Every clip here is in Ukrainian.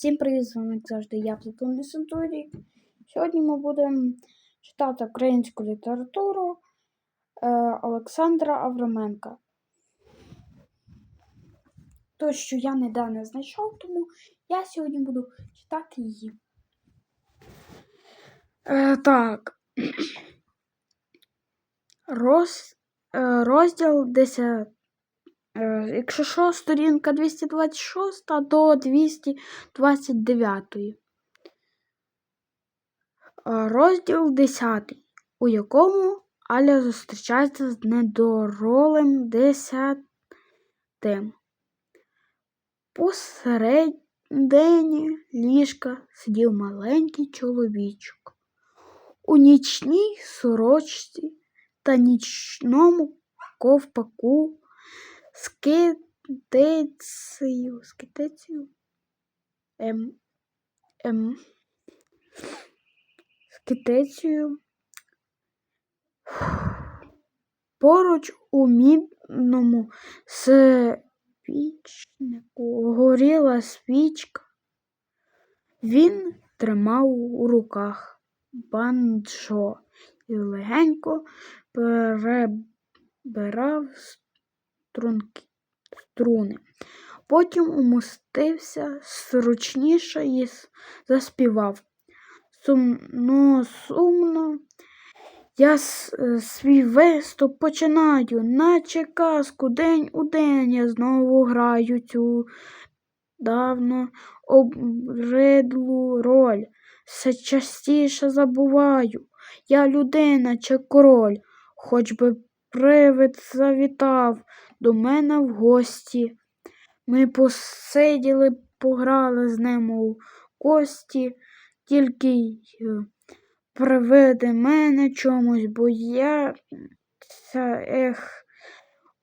Всім привіт, з вами як завжди я Платон Сентурій. Сьогодні ми будемо читати українську літературу е, Олександра Авраменка. То, що я ніде не знайшов, тому я сьогодні буду читати її. Е, так. Роз, е, розділ 10. Е, Якщо що, сторінка 226 до 229. Е, Розділ 10, у якому Аля зустрічається з недоролем десятим. Посередині ліжка сидів маленький чоловічок. У нічній сорочці та нічному ковпаку з китицею, з китицею, ем, ем, з. Поруч у мідному свічнику горіла свічка. Він тримав у руках банджо і легенько перебирав струнки, струни. Потім умостився зручніше і заспівав. Сумно, сумно. Я свій виступ починаю, наче казку день у день я знову граю цю давно обридлу роль. Все частіше забуваю. Я людина чи король, хоч би привид завітав до мене в гості. Ми посиділи, пограли з ним у кості, тільки й приведе мене чомусь, бо я це ех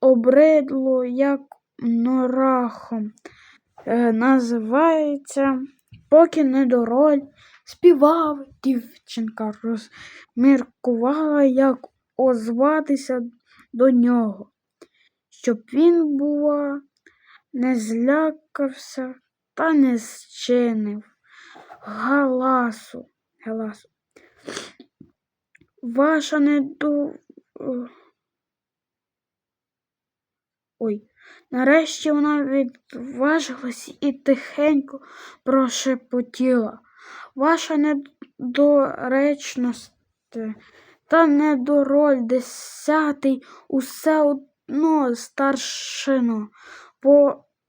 обридло, як норахом. Е, називається Поки не до роль. Співав дівчинка, розміркувала, як озватися до нього, щоб він, бува, не злякався та не зчинив галасу. галасу. Ваша недо... Ой, нарешті вона відважилась і тихенько прошепотіла. Ваша недоречність та недороль десятий усе одно старшино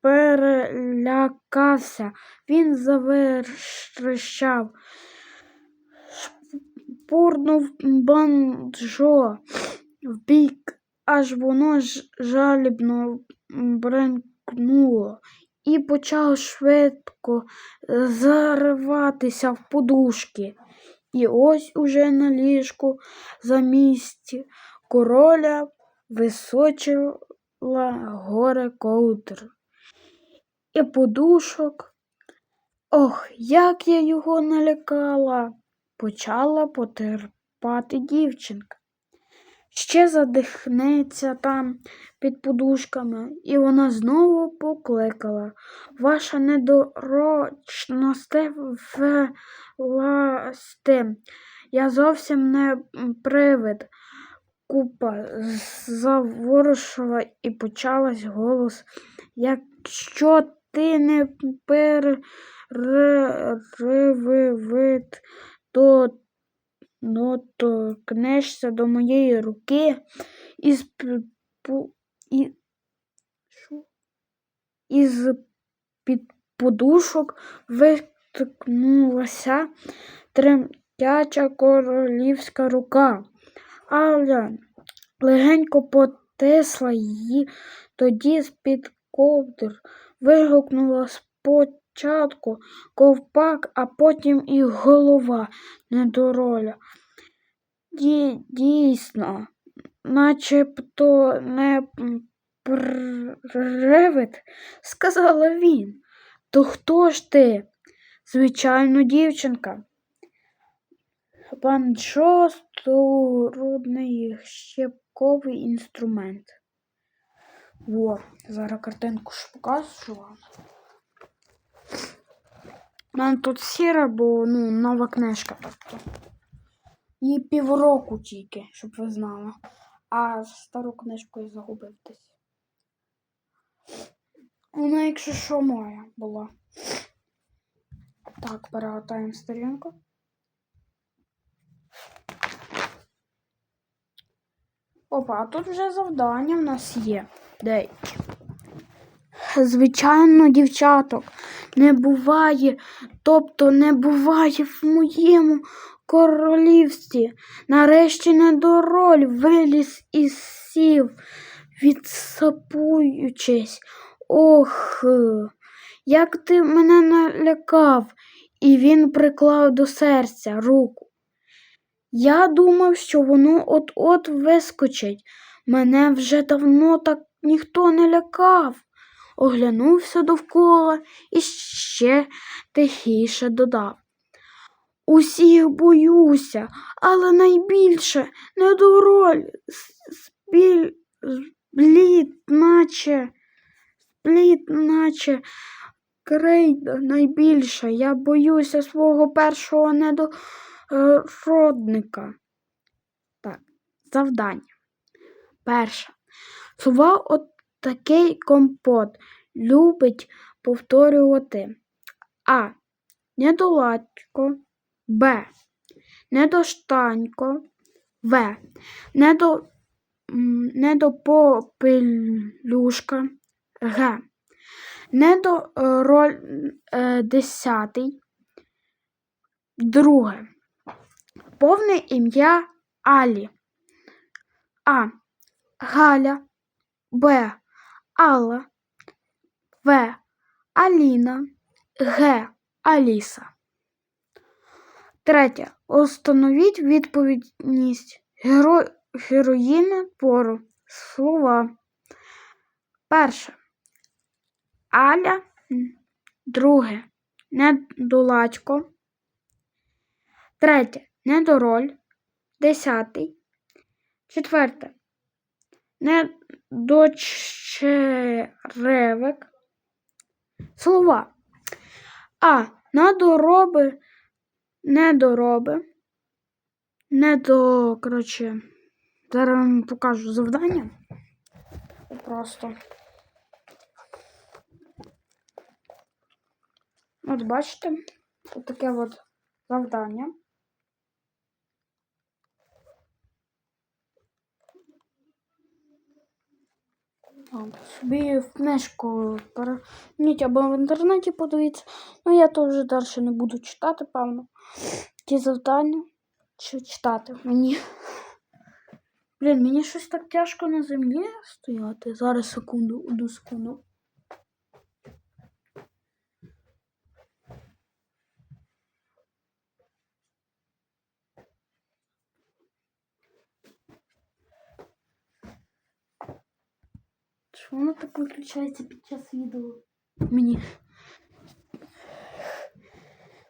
перелякався. Він заверещав, шпурнув банджо в бік, аж воно жалібно бренкнуло. І почав швидко зариватися в подушки. І ось уже на ліжку замість короля височила горе ковдр. І подушок. Ох, як я його налякала, почала потерпати дівчинка. Ще задихнеться там під подушками, і вона знову покликала. Ваша недорочність власти. Я зовсім не привид. Купа заворушила і почалась голос. Якщо ти не перевивид, то ну, торкнешся до моєї руки із і, із під подушок виткнулася тремтяча королівська рука. Аля легенько потисла її, тоді з-під ковдр вигукнула спочатку ковпак, а потім і голова недороля. Ді, дійсно, начебто не привид, сказала він. То хто ж ти? Звичайно, дівчинка. Банджо – трудний щепковий інструмент. Во, зараз картинку ж покажу вам. У мене тут сіра, бо ну, нова книжка. Тобто. Їй півроку тільки, щоб ви знали. А стару книжку я загубив десь. Вона, якщо що, моя була. Так, перегортаємо сторінку. Опа, а тут вже завдання в нас є. Деякі. Звичайно, дівчаток, не буває, тобто не буває в моєму королівстві. Нарешті недороль виліз із сів, відсапуючись. Ох, як ти мене налякав, і він приклав до серця руку. Я думав, що воно от-от вискочить. Мене вже давно так ніхто не лякав. Оглянувся довкола і ще тихіше додав. Усіх боюся, але найбільше недороль, спіль, наче, спліт, наче крейда найбільша. Я боюся свого першого недородника. Так, завдання. Перше. Сува от такий компот любить повторювати А. Недоладько, Б. Недоштанько, В. Недо, недопопелюшка, Г. Недороль е, десятий. Друге. Повне ім'я Алі. А. Галя. Б. Алла. В. Аліна. Г. Аліса. Третє. Установіть відповідність геро... героїни пору. Слова. Перше. Аля. Друге. Недолачко. Третє. Недороль. Десятий. Четверте. Недочеревик. Слова. А. Надороби. Недороби. Недо, коротше, зараз вам покажу завдання. Просто. От бачите, тут таке от завдання. От, Собі в книжку переверніть або в інтернеті подивіться. Ну, я то вже далі не буду читати, певно. Ті завдання. Чи читати мені. Блін, мені щось так тяжко на землі стояти. Зараз секунду, одну секунду. Чому воно так виключається під час відео? Мені.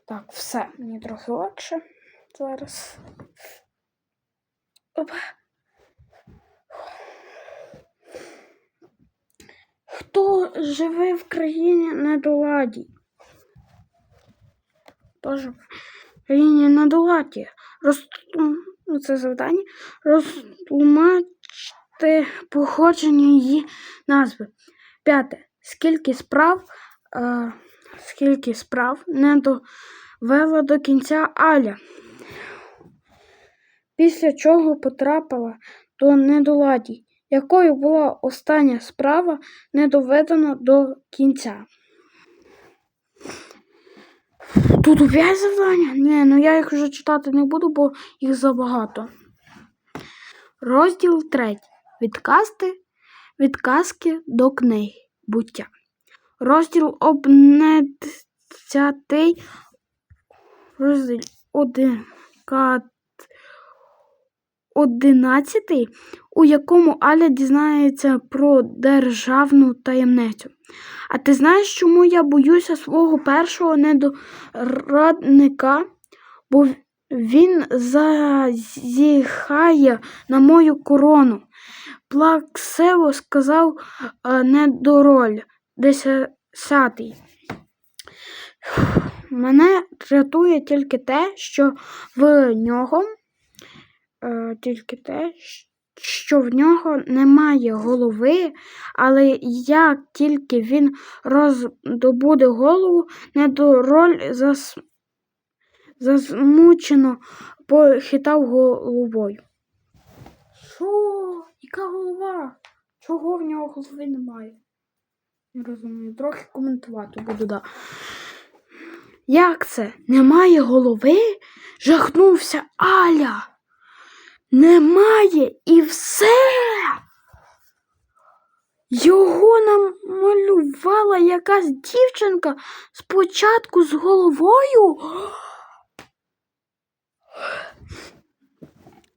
Так, все, мені трохи легше зараз. Опа. Хто живе в країні недоладі? Тож в країні недоладі. Розтлум... ну, Це завдання. Розтлумачте походження її назви. П'яте. Скільки справ, е, скільки справ не довела до кінця Аля, після чого потрапила до недоладій. Якою була остання справа не доведена до кінця? Тут опять завдання? Ні, ну я їх вже читати не буду, бо їх забагато. Розділ третій. Відказки, відказки до книги буття. Розділ обнадцятий. Розділ один. Одинадцятий, у якому Аля дізнається про державну таємницю. А ти знаєш, чому я боюся свого першого недорадника? Бо він зазіхає на мою корону. Плаксиво сказав е, недороль десятий. мене рятує тільки те, що в нього е, тільки те, що в нього немає голови, але як тільки він роздобуде голову, недороль зас... засмучено похитав головою. Що? Яка голова? Чого в нього голови немає? Не розумію. Трохи коментувати буду, да. Як це? Немає голови? Жахнувся Аля. Немає і все. Його намалювала якась дівчинка спочатку з головою.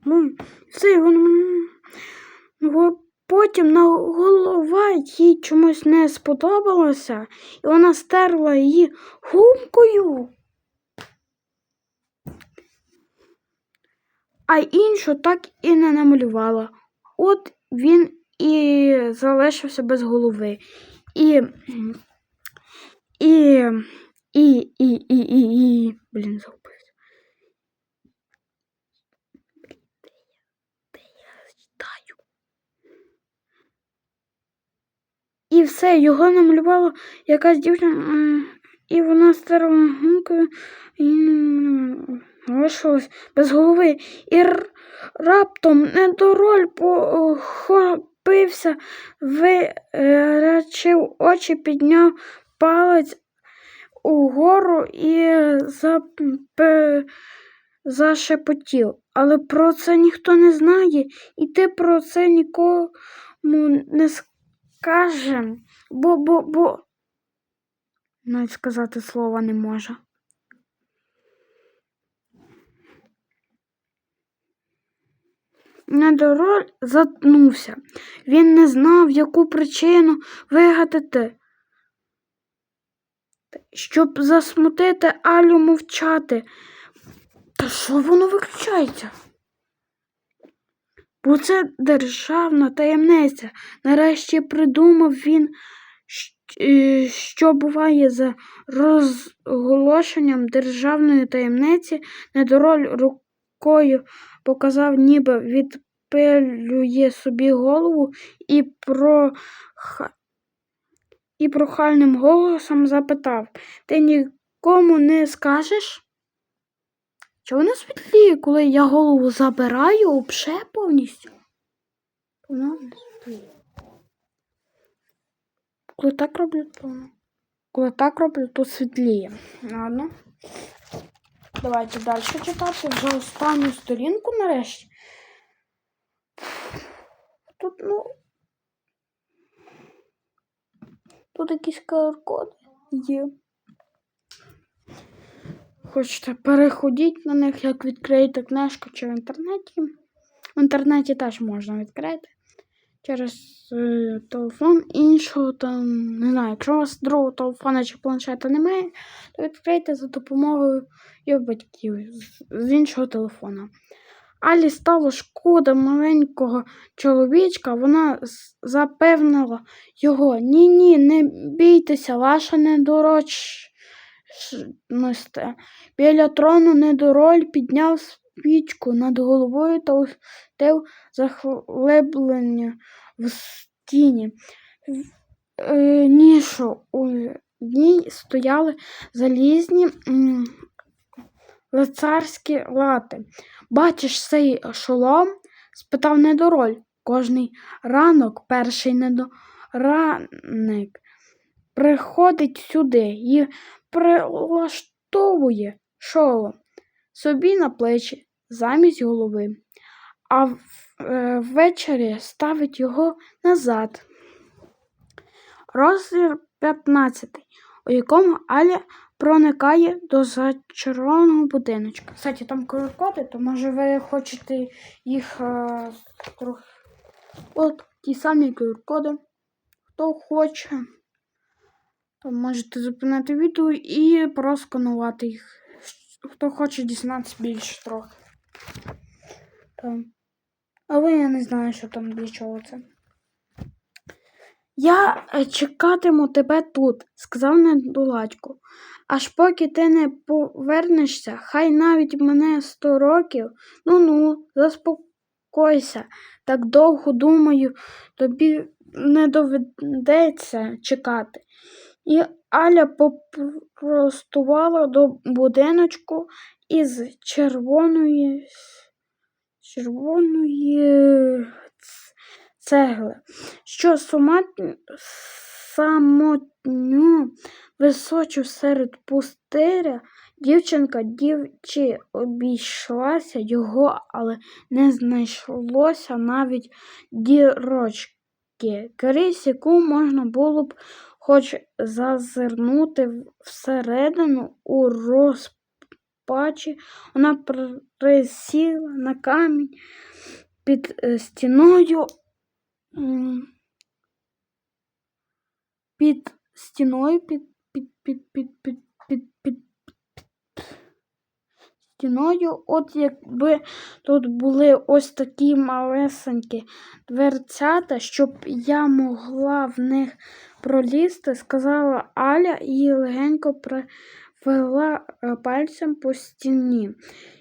Ну, все, його потім на голова їй чомусь не сподобалося, і вона стерла її гумкою. А іншу так і не намалювала. От він і залишився без голови. І. І. І. І. І. І. і. Блін, загубився. Де я читаю? І все, його намалювала якась дівчина, і вона старою гумкою і м, залишилась без голови. І раптом недороль похопився, вирачив очі, підняв палець угору і запе... зашепотів. Але про це ніхто не знає, і ти про це нікому не скажем, бо бо бо навіть сказати слова не може. Недороль затнувся. Він не знав, яку причину вигадати, щоб засмутити Алю мовчати. Та що воно виключається? Бо це державна таємниця. Нарешті придумав він, е, що буває за розголошенням державної таємниці, недороль рукою показав, ніби відпилює собі голову і про і прохальним голосом запитав Ти нікому не скажеш? Чи воно світліє, коли я голову забираю обше повністю? Воно не світліє. Коли так роблю, то. Коли так роблю, то світліє. Ладно. Давайте далі читати. Вже останню сторінку нарешті. Тут, ну. Тут якісь QR-коди є. Хочете, переходіть на них, як відкриєте книжку чи в інтернеті. В інтернеті теж можна відкрити через е, телефон іншого там, не знаю, якщо у вас другого телефона чи планшета немає, то відкрийте за допомогою його батьків з, іншого телефона. Алі стало шкода маленького чоловічка, вона запевнила його ні, ні, не бійтеся, ваша недорочність. Біля трону недороль підняв спічку над головою та устив захлеблення в стіні. Е, нішу у ній стояли залізні лицарські лати. Бачиш цей шолом? спитав недороль. Кожний ранок перший недоранник приходить сюди і прилаштовує шолом собі на плечі замість голови, а е, ввечері ставить його назад. Розділ 15, у якому Аля проникає до зачарованого будиночка. Кстати, там QR-коди, то може ви хочете їх е, трохи. От ті самі QR-коди. Хто хоче, можете зупинити відео і просканувати їх. Хто хоче дізнатися більше трохи. Там. Але я не знаю, що там для чого це. Я е, чекатиму тебе тут, сказав недоладько. Аж поки ти не повернешся, хай навіть мене сто років. Ну ну, заспокойся. Так довго думаю, тобі не доведеться чекати. І Аля попростувала до будиночку із червоної червоної цегли, що сума самотньо височив серед пустиря. Дівчинка дівчі обійшлася його, але не знайшлося навіть дірочки, крізь яку можна було б хоч зазирнути всередину у розпачі. Вона присіла на камінь під е, стіною. Під стіною під, під, під, під, під, під, під, стіною, от якби тут були ось такі малесенькі дверцята, щоб я могла в них пролізти, сказала Аля і легенько провела е, пальцем по стіні.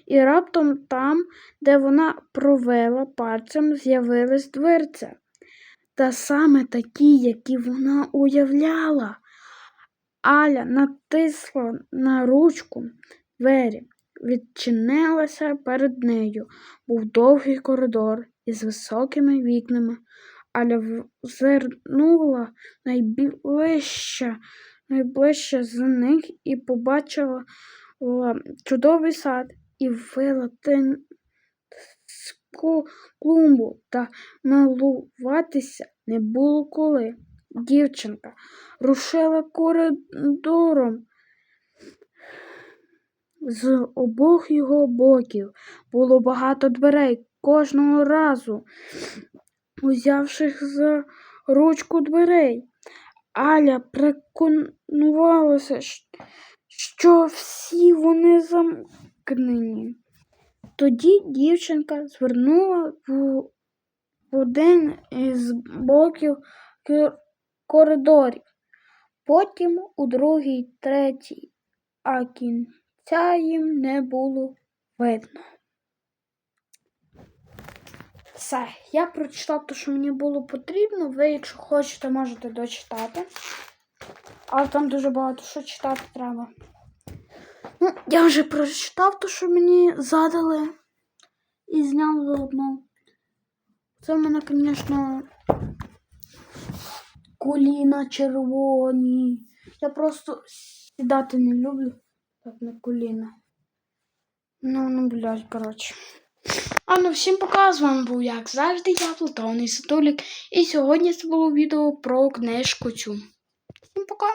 І раптом там, де вона провела пальцем, з'явилась дверця. Та саме такі, які вона уявляла. Аля натисла на ручку двері. Відчинилася перед нею. Був довгий коридор із високими вікнами. Аля зирнула найближче, найближче з них і побачила чудовий сад і велетенську клумбу, та милуватися не було коли. Дівчинка рушила коридором. З обох його боків було багато дверей кожного разу, узявших за ручку дверей. Аля переконувалася, що всі вони замкнені. Тоді дівчинка звернула в один із боків коридорів, потім у другий, третій, а кінця їм не було видно. Все, я прочитав те, що мені було потрібно. Ви, якщо хочете, можете дочитати. Але там дуже багато що читати треба. Ну, я вже прочитав те, що мені задали. І зняв заодно. Це в мене, звісно, коліна червоні. Я просто сідати не люблю. Так, на коліна. Ну, ну, блядь, коротше. А ну всім пока, з вами був, як завжди, я Платонний Сатулік. І сьогодні це було відео про книжку цю. Всім пока!